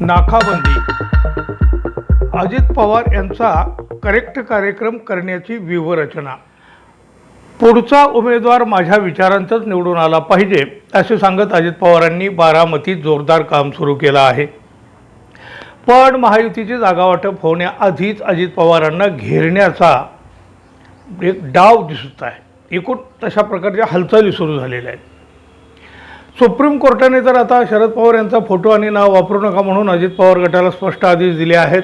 नाकाबंदी. अजित पवार यांचा करेक्ट कार्यक्रम करण्याची व्यूहरचना. पुढचा उमेदवार माझ्या विचारांचाच निवडून आला पाहिजे असे सांगत अजित पवारांनी बारामतीत जोरदार काम सुरू केलं आहे. पण महायुतीची जागावाटप होण्याआधीच अजित पवारांना घेरण्याचा एक डाव दिसत आहे. एकूण तशा प्रकारच्या हालचाली सुरू झालेल्या आहेत. सुप्रीम कोर्टाने तर आता शरद पवार यांचा फोटो आणि नाव वापरू नका म्हणून अजित पवार गटाला स्पष्ट आदेश दिले आहेत.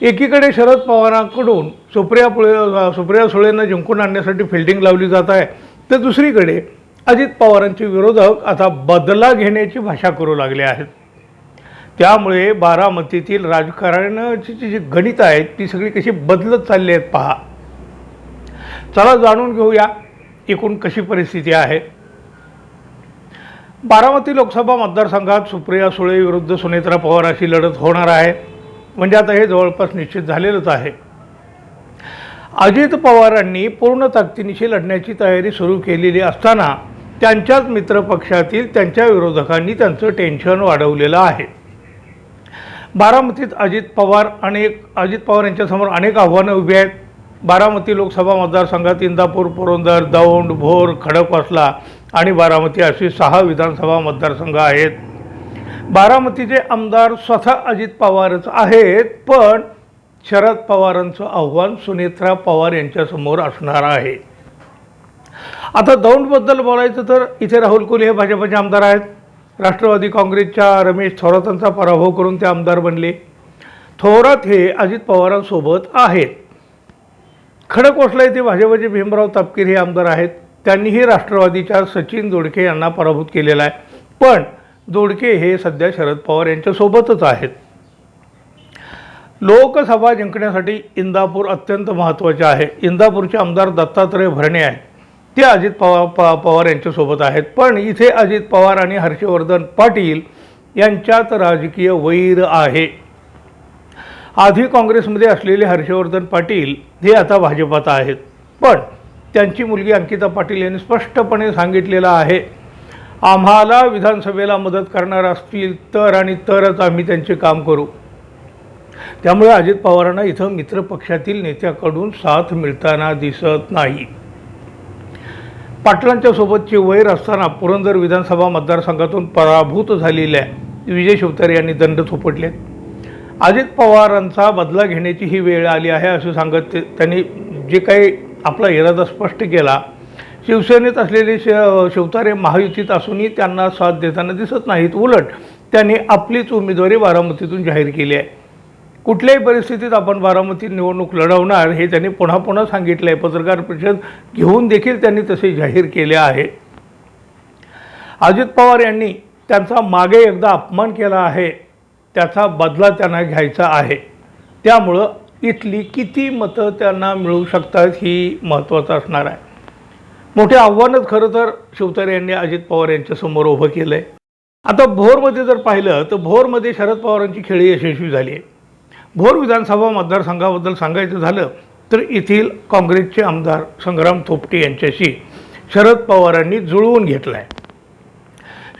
एकीकडे शरद पवारांकडून सुप्रिया पुळे सुप्रिया सुळेंना जिंकून आणण्यासाठी फिल्डिंग लावली जात आहे. तर दुसरीकडे अजित पवारांचे विरोधक आता बदला घेण्याची भाषा करू लागले आहेत. त्यामुळे बारामतीतील राजकारणाची जी जी गणित आहेत ती सगळी कशी बदलत चालली आहेत पहा. चला जाणून घेऊया एकूण कशी परिस्थिती आहे. बारामती लोकसभा मतदारसंघात सुप्रिया सुळे विरुद्ध सुनेत्रा पवार अशी लढत होणार आहे. म्हणजे आता हे जवळपास निश्चित झालेलंच आहे. अजित पवारांनी पूर्ण ताकदीनिशी लढण्याची तयारी सुरू केलेली असताना त्यांच्याच मित्रपक्षातील त्यांच्या विरोधकांनी त्यांचं टेन्शन वाढवलेलं आहे. बारामतीत अजित पवार अनेक अजित पवार यांच्यासमोर अनेक आव्हानं उभी आहेत. बारामती लोकसभा मतदारसंघात इंदापूर पुरंदर दौंड भोर खडकवासला आणि बारामती अशी सहा विधानसभा मतदारसंघ आहेत. बारामतीचे आमदार स्वतः अजित पवारच आहेत पण शरद पवारांचं आव्हान सुनेत्रा पवार यांच्यासमोर असणार आहे. आता दौंडबद्दल बोलायचं तर इथे राहुल कोहली हे भाजपचे आमदार आहेत. राष्ट्रवादी काँग्रेसच्या रमेश थोरातांचा पराभव करून ते आमदार बनले. थोरात हे अजित पवारांसोबत आहेत. खडकवासला येथे भाजपचे भीमराव तापकीर हे आमदार आहेत. त्यांनीही राष्ट्रवादीच्या सचिन दोडके यांना पराभूत केलेला आहे. पण दोडके हे सध्या शरद पवार यांच्यासोबतच आहेत. लोकसभा जिंकण्यासाठी इंदापूर अत्यंत महत्त्वाचे आहे. इंदापूरचे आमदार दत्तात्रय भरणे आहेत. ते अजित पवार प पवार यांच्यासोबत आहेत. पण इथे अजित पवार आणि हर्षवर्धन पाटील यांच्यात राजकीय वैर आहे. आधी काँग्रेसमध्ये असलेले हर्षवर्धन पाटील हे आता भाजपात आहेत. पण त्यांची मुलगी अंकिता पाटील यांनी स्पष्टपणे सांगितलेलं आहे आम्हाला विधानसभेला मदत करणार असतील तर आणि तरच आम्ही त्यांचे काम करू. त्यामुळे अजित पवारांना इथं मित्रपक्षातील नेत्याकडून साथ मिळताना दिसत नाही. पाटलांच्या सोबतचे वैर असताना पुरंदर विधानसभा मतदारसंघातून पराभूत झालेल्या विजय शिवतारे यांनी दंड थोपटले अजित पवारांचा बदला घेण्याची ही वेळ आली आहे असं सांगत ते त्यांनी जे काही आपला इरादा स्पष्ट केला. शिवसेनेत असलेले श शिवतारे महायुतीत असूनही त्यांना साथ देताना दिसत नाहीत. उलट त्यांनी आपलीच उमेदवारी बारामतीतून जाहीर केली आहे. कुठल्याही परिस्थितीत आपण बारामतीत निवडणूक लढवणार हे त्यांनी पुन्हा पुन्हा सांगितलं आहे पत्रकार परिषद घेऊन देखील त्यांनी तसे जाहीर केले आहे. अजित पवार यांनी त्यांचा मागे एकदा अपमान केला आहे. त्याचा बदला त्यांना घ्यायचा आहे. त्यामुळं इथली किती मतं त्यांना मिळू शकतात ही महत्त्वाचं असणार आहे. मोठे आव्हानच खरं तर शिवतारे यांनी अजित पवार यांच्यासमोर उभं केलं आहे आता भोरमध्ये जर पाहिलं तर भोरमध्ये शरद पवारांची खेळी यशस्वी झाली आहे. भोर विधानसभा मतदारसंघाबद्दल सांगायचं झालं तर येथील काँग्रेसचे आमदार संग्राम थोपटे यांच्याशी शरद पवारांनी जुळवून घेतला आहे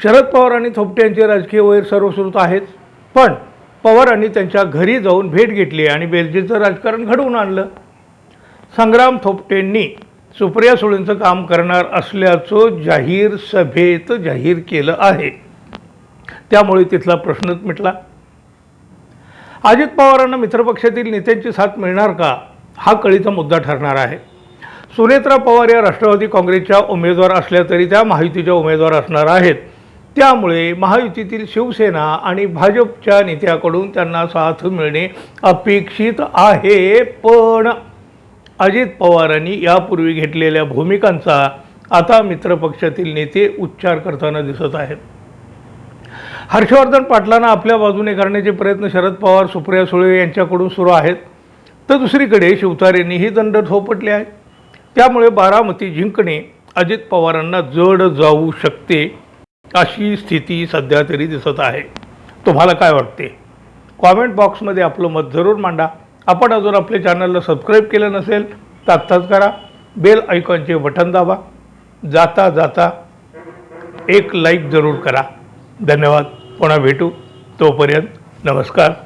शरद पवार आणि थोपटे यांचे राजकीय वैर सर्वश्रुत आहेत पण पवारांनी त्यांच्या घरी जाऊन भेट घेतली आणि बेलजीचं राजकारण घडवून आणलं. संग्राम थोपटेंनी सुप्रिया सुळेंचं काम करणार असल्याचं जाहीर सभेत जाहीर केलं आहे. त्यामुळे तिथला प्रश्नच मिटला. अजित पवारांना मित्रपक्षातील नेत्यांची साथ मिळणार का? हा कळीचा मुद्दा ठरणार आहे. सुनेत्रा पवार या राष्ट्रवादी काँग्रेसच्या उमेदवार असल्या तरी त्या माहितीच्या उमेदवार असणार आहेत. त्यामुळे महायुतीतील शिवसेना आणि भाजपच्या नेत्याकडून त्यांना साथ मिळणे अपेक्षित आहे. पण अजित पवारांनी यापूर्वी घेतलेल्या भूमिकांचा आता मित्रपक्षातील नेते उच्चार करताना दिसत आहेत. हर्षवर्धन पाटलांना आपल्या बाजूने करण्याचे प्रयत्न शरद पवार सुप्रिया सुळे यांच्याकडून सुरू आहेत. तर दुसरीकडे शिवतारेंनीही दंड थोपटले आहेत. त्यामुळे बारामती जिंकणे अजित पवारांना जड जाऊ शकते. अशी स्थिती सध्या तरी दिसत आहे. तुम्हाला काय वाटते? कॉमेंट बॉक्समध्ये आपलं मत जरूर मांडा. आपण अजून आपल्या चॅनलला सबस्क्राईब केलं नसेल तर आत्ताच करा. बेल आयकॉनचे बटन दाबा. जाता जाता एक लाईक जरूर करा. धन्यवाद. पुन्हा भेटू. तोपर्यंत नमस्कार.